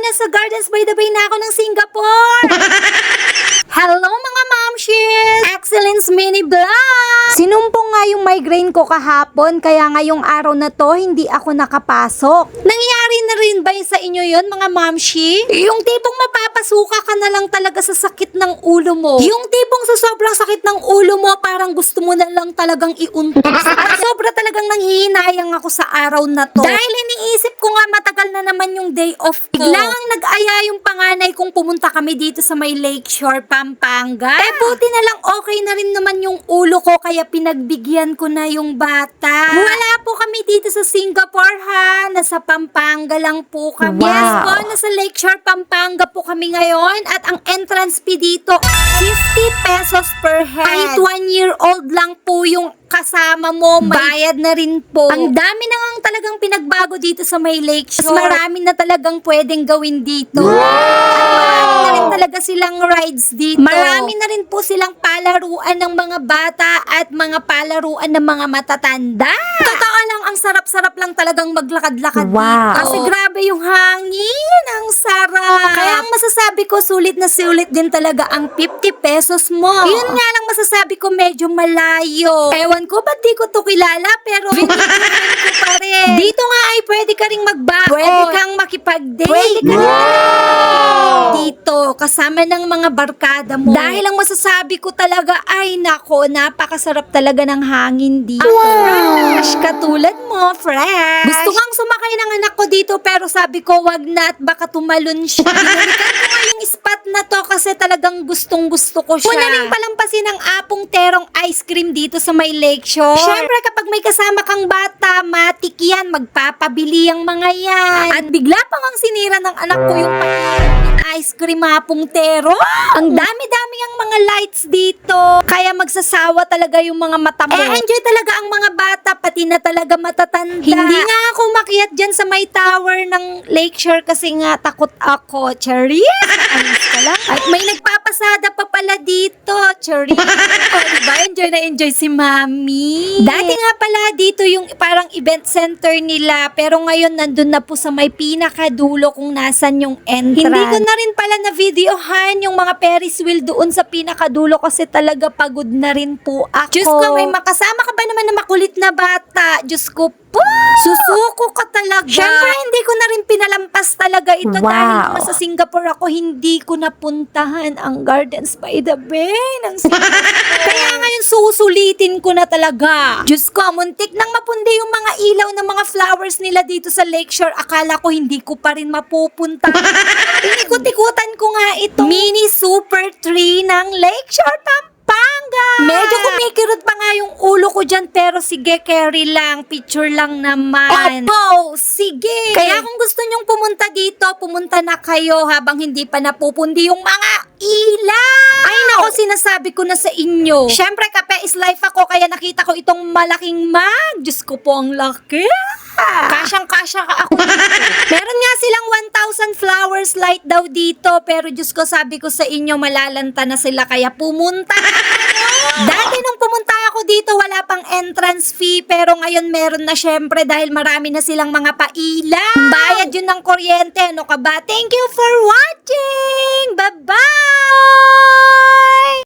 nasa Gardens by the Bay na ako ng Singapore. Hello mga momshies! Excellence Mini Vlog! Sinumpong nga yung migraine ko kahapon, kaya ngayong araw na to, hindi ako nakapasok. Nangyari na rin ba sa inyo yon mga momshi? Yung tipong mapapasuka ka na lang talaga sa sakit ng ulo mo. Yung tipong sa sobrang sakit ng ulo mo, parang gusto mo na lang talagang iuntok. At sobra talagang nanghihinayang ako sa araw na to. Dahil iniisip ko matagal na naman yung day off ko. Biglang nag-aya yung panganay kong pumunta kami dito sa may Lakeshore, Pampanga. Eh buti na lang okay na rin naman yung ulo ko kaya pinagbigyan ko na yung bata. Wala po kami dito sa Singapore ha. Nasa Pampanga lang po kami. Wow. Yes po, nasa Lakeshore, Pampanga po kami ngayon. At ang entrance fee dito, 50 pesos per head. Kahit one year old lang po yung kasama mo, may bayad na rin po. Ang dami na nga talagang pinagbago dito sa may Lakeshore. Mas marami na talagang pwedeng gawin dito. At marami na rin talaga silang rides dito. Marami na rin po silang palaruan ng mga bata at mga palaruan ng mga matatanda. Totoo lang, ang sarap-sarap lang talagang maglakad-lakad Wow. dito. Kasi grabe yung hangin, ang sarap. Kaya ang masasabi ko, sulit na sulit din talaga ang 50 pesos mo. Yun nga lang masasabi ko, medyo malayo. Ewan ko, ba't di ko to kilala, pero binibigyan ko pa rin. Dito nga ay pwede ka ring magbaon. Pwede kang makipag-date. Pwede ka dito, kasama ng mga barkada mo. Dahil ang masasabi ko talaga, ay nako, napakasarap talaga ng hangin dito. Fresh, katulad mo, fresh. Gusto kang sumakay ng anak ko dito, pero sabi ko, wag na at baka tumalon siya. Binalikan ko nga yung spot na to kasi talagang gustong gusto ko siya. Una rin palampasin ang apong terong ice cream dito sa may lakeshore. Siyempre, kapag may kasama kang bata, matik yan, magpapabili ang mga yan. At bigla pa ngang sinira ng anak ko yung ice cream hapong tero. Ang dami-dami ang mga lights dito. Kaya magsasawa talaga yung mga mata mo. Eh, enjoy talaga ang na talaga matatanda. Hindi nga ako makiat dyan sa may tower ng Lakeshore kasi nga takot ako. Charis! Ayos ka lang. At may nagpapasada pa pala dito. Charis! o, diba? Enjoy na enjoy si Mami. Dati nga pala dito yung parang event center nila. Pero ngayon nandun na po sa may pinakadulo kung nasan yung entrance. Hindi ko na rin pala na videohan yung mga Ferris wheel doon sa pinakadulo kasi talaga pagod na rin po ako. Diyos ko, may makasama ka ba naman na makulit na bata? Diyos ko po. Susuko ka talaga. Siyempre, hindi ko na rin pinalampas talaga ito Wow. dahil naman sa Singapore ako, hindi ko napuntahan ang Gardens by the Bay ng Singapore. Kaya ngayon, susulitin ko na talaga. Diyos ko, muntik nang mapundi yung mga ilaw ng mga flowers nila dito sa Lakeshore. Akala ko hindi ko pa rin mapupunta. Inikot-ikutan ko nga ito. Mini super tree ng Lakeshore Pampanga. Medyo kumikirot pa nga yung ulo ko dyan, pero sige, carry lang. Picture lang naman. Opo, sige. Kaya kung gusto nyong pumunta dito, pumunta na kayo habang hindi pa napupundi yung mga ilaw. Ay nako, sinasabi ko na sa inyo. Siyempre, kape is life ako, kaya nakita ko itong malaking mag. Diyos ko po, ang laki. Kasyang-kasya ka ako dito. Meron nga silang 1,000 flowers light daw dito, pero Diyos ko, sabi ko sa inyo, malalanta na sila, kaya pumunta. Dati nung pumunta ako dito, wala pang entrance fee, pero ngayon meron na syempre dahil marami na silang mga paila. Bayad yun ng kuryente, ano ka ba? Thank you for watching! Bye-bye!